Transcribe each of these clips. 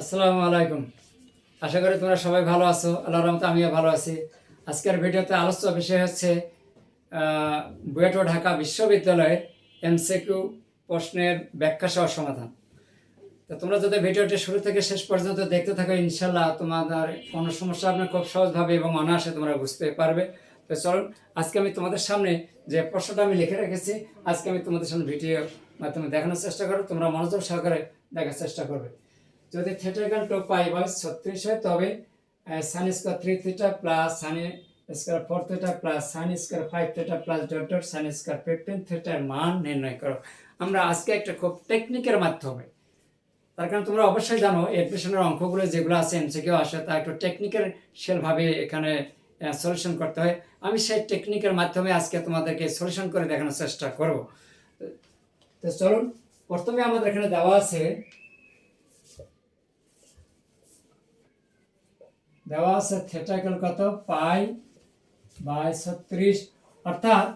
আসসালামু আলাইকুম। আশা করি তোমরা সবাই ভালো আছো। আল্লাহ রহমতে আমিও ভালো আছি। আজকের ভিডিওতে আলোচ্য বিষয় হচ্ছে বুয়েট ঢাকা বিশ্ববিদ্যালয়ের এমসিকিউ প্রশ্নের ব্যাখ্যা সহ সমাধান। তো তোমরা যদি ভিডিওটি শুরু থেকে শেষ পর্যন্ত দেখতে থাকো ইনশাল্লাহ তোমাদের কোনো সমস্যা আপনার খুব সহজভাবে এবং অনায়াসে তোমরা বুঝতে পারবে। তো চলুন, আজকে আমি তোমাদের সামনে যে প্রশ্নটা আমি লিখে রেখেছি, আজকে আমি তোমাদের সামনে ভিডিও মাধ্যমে দেখানোর চেষ্টা করো তোমরা মনোযোগ সহকারে দেখার চেষ্টা করবে। যদি থিয়েটারকাল টু পাই বাই ছত্রিশ হয়, তবে sine square three theta plus sine square four theta plus sine square five theta plus dot dot sine square fifteen থিটার মান নির্ণয় করো। আমরা আজকে একটা খুব টেকনিকের মাধ্যমে, তার কারণ তোমরা অবশ্যই জানো এডমিশনের অঙ্কগুলো যেগুলো আছে এমসিকিউ আসে, তা একটু টেকনিক্যাল সেলভাবে এখানে সলিউশন করতে হয়। আমি সেই টেকনিকের মাধ্যমে আজকে তোমাদেরকে সলিউশন করে দেখানোর চেষ্টা করব। তো চলুন, প্রথমে আমাদের এখানে দেওয়া আছে দেওয়া আছে থেটাকেল কত? পাই বাই ছত্রিশ। অর্থাৎ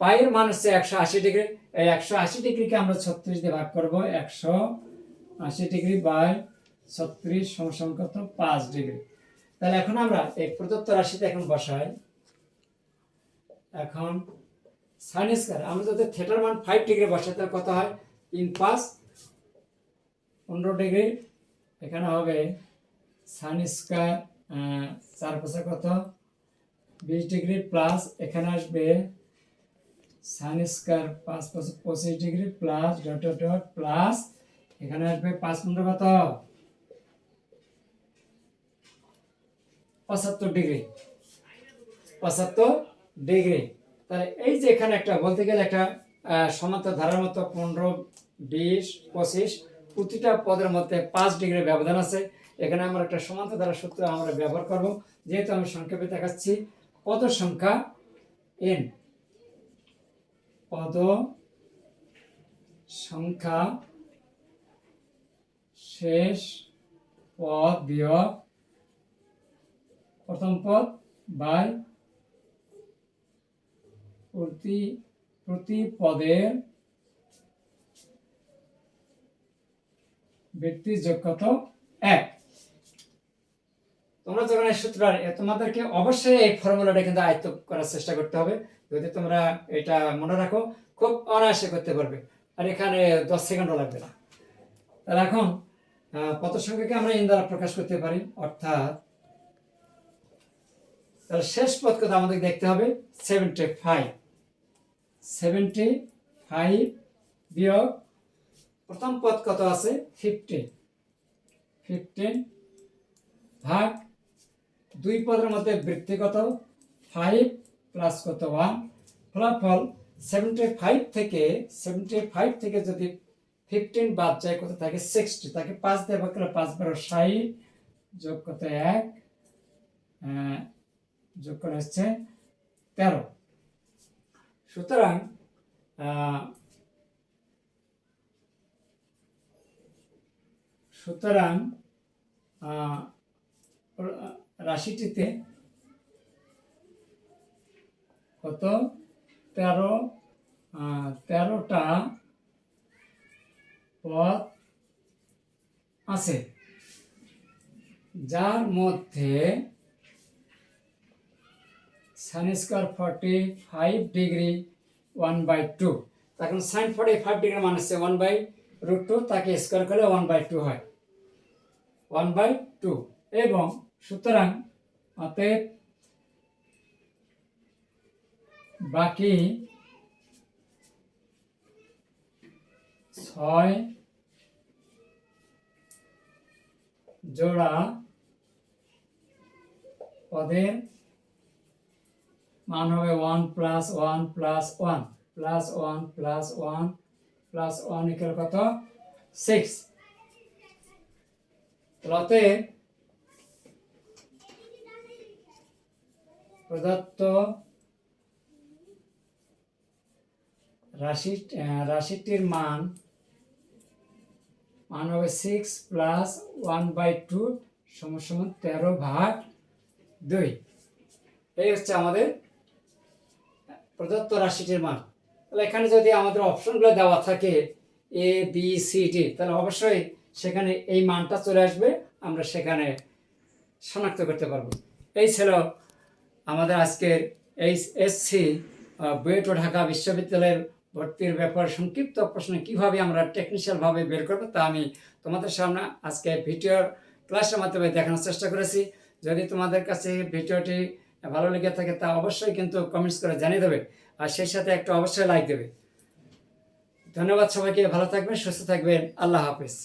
পায়ের মান হচ্ছে একশো আশি ডিগ্রি এই একশো আশি ডিগ্রিকে আমরা ছত্রিশ দিয়ে ভাগ করব। একশো আশি ডিগ্রি বাই ছত্রিশ সমান কত? পাঁচ ডিগ্রি তাহলে এখন আমরা এই প্রদত্ত রাশিতে এখন বসাই। এখন সাইন স্কয়ার আমরা যদি থেটার মান ফাইভ ডিগ্রি বসাই, তাহলে কত হয়? তিন পাঁচ পনেরো ডিগ্রি এখানে হবে সাইন স্কয়ার চার পাশে কত? বিশ ডিগ্রি প্লাস এখানে আসবে সাইন স্কয়ার পাঁচ পাঁচ পঁচিশ degree plus dot dot plus এখানে আসবে পাঁচ পনেরো কত? পঁচাত্তর ডিগ্রি। পঁচাত্তর ডিগ্রি। তাহলে এই যে এখানে একটা বলতে গেলে একটা সমান্তর ধারার মতো পনেরো, বিশ, পঁচিশ, প্রতিটা পদের মধ্যে পাঁচ ডিগ্রি ব্যবধান আছে। এখানে আমরা একটা সমান্তর ধারা সূত্র আমরা ব্যবহার করব। যেহেতু আমি সংক্ষেপে দেখাচ্ছি, পদ সংখ্যা এন পদ সংখ্যা শেষ পদ বিয়োগ প্রথম পদ বাই প্রতি প্রতি পদের ব্যক্তির যোগ কত এক। তোমরা যখন এই সূত্র তোমাদেরকে অবশ্যই এই ফর্মুলাটা কিন্তু আয়ত্ত করার চেষ্টা করতে হবে। যদি তোমরা এটা মনে রাখো, খুব অনায়াসে করতে পারবে। আর এখানে দশ সেকেন্ডও লাগবে না। তাহলে এখন পদ সংখ্যাকে আমরা ইন দ্বারা প্রকাশ করতে পারি, অর্থাৎ তাহলে শেষ পদ কথা আমাদের দেখতে হবে সেভেন্টি ফাইভ সেভেন্টি ফাইভ বিয়োগ, প্রথম পদ কত আছে? ফিফটিন ফিফটিন ভাগ দুই পদের মধ্যে বৃত্তি কত? ফাইভ প্লাস কত ওয়ান ফলাফল সেভেন্টি ফাইভ থেকে সেভেন্টি ফাইভ থেকে যদি ফিফটিন বাদ যায়, কত থাকে? সিক্সটি তাকে পাঁচ দিয়ে ভাগ পাঁচ বারো ষাট যোগ কত এক? যোগ করে হচ্ছে তেরো। সুতরাং সুতরাং রাশিটিতে কত? তেরো তেরোটা পদ আছে। যার মধ্যে sine square forty five degree one by two তখন সাইন ফর্টি ফাইভ ডিগ্রি মানে হচ্ছে ওয়ান বাই রুট টু তাকে স্কোয়ার করলে ওয়ান বাই টু হয়। ওয়ান বাই টু এবং সুতরাং অতএব বাকি ছয় জোড়া পদের মান হবে one plus one plus one plus one plus one plus one equal কত? সিক্স অতএব প্রদত্ত রাশি রাশিটির মান মান হবে six plus one by two সমান তেরো ভাগ দুই। এই হচ্ছে আমাদের প্রদত্ত রাশিটির মান। তাহলে এখানে যদি আমাদের অপশনগুলো দেওয়া থাকে এ বি সি ডি তাহলে অবশ্যই সেখানে এই মানটা চলে আসবে, আমরা সেখানে শনাক্ত করতে পারব। এই ছিল আমাদের আজকের এই এসসি বুয়েট ও ঢাকা বিশ্ববিদ্যালয়ের ভর্তির ব্যাপার সংক্ষিপ্ত প্রশ্ন কীভাবে আমরা টেকনিক্যালভাবে বের করব তা আমি তোমাদের সামনে আজকে ভিডিওর ক্লাসের মাধ্যমে দেখানোর চেষ্টা করেছি। যদি তোমাদের কাছে ভিডিওটি ভালো লেগে থাকে, তা অবশ্যই কিন্তু কমেন্টস করে জানিয়ে দেবে আর সেই সাথে একটা অবশ্যই লাইক দেবে। ধন্যবাদ সবাইকে, ভালো থাকবেন, সুস্থ থাকবেন, আল্লাহ হাফেজ।